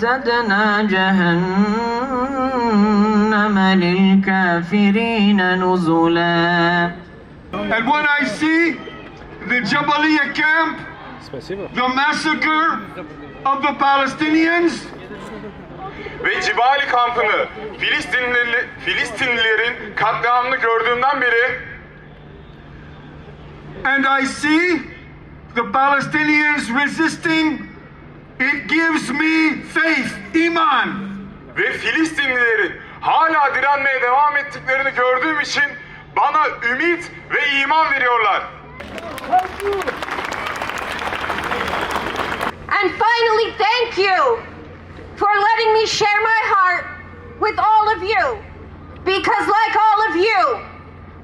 أعتدنا جهنم للكافرين نزلا And when I see the Jabalia camp, the massacre of the Palestinians, ve Cibali kampını Filistinli, Filistinlilerin katliamını gördüğümden beri and I see the Palestinians resisting, it gives me faith, iman. ve Filistinlilerin hala direnmeye devam ettiklerini gördüğüm için bana ümit ve iman veriyorlar. And finally, thank you for letting me share my heart with all of you. Because, like all of you,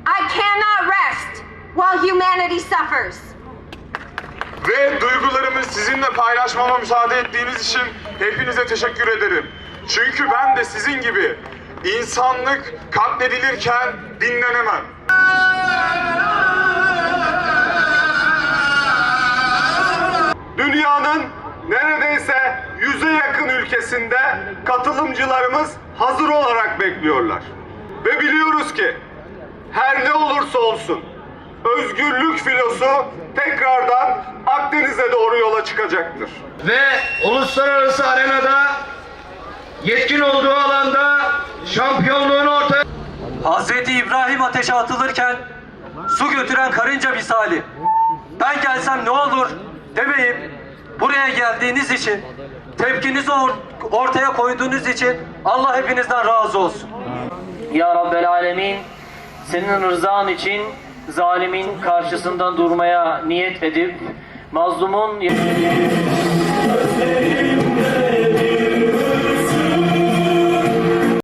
I cannot rest while humanity suffers. Ve duygularımı sizinle paylaşmama müsaade ettiğiniz için hepinize teşekkür ederim. Çünkü ben de sizin gibi insanlık katledilirken dinlenemem. Dünyanın neredeyse yüze yakın ülkesinde katılımcılarımız hazır olarak bekliyorlar. Ve biliyoruz ki her ne olursa olsun özgürlük filosu tekrardan Akdeniz'e doğru yola çıkacaktır. Ve uluslararası arenada yetkin olduğu alanda şampiyonluğunu ortaya Hazreti İbrahim ateşe atılırken su götüren karınca misali. Ben gelsem ne olur demeyip buraya geldiğiniz için, tepkinizi or- ortaya koyduğunuz için Allah hepinizden razı olsun. Ya Rabbel Alemin, senin rızan için zalimin karşısından durmaya niyet edip mazlumun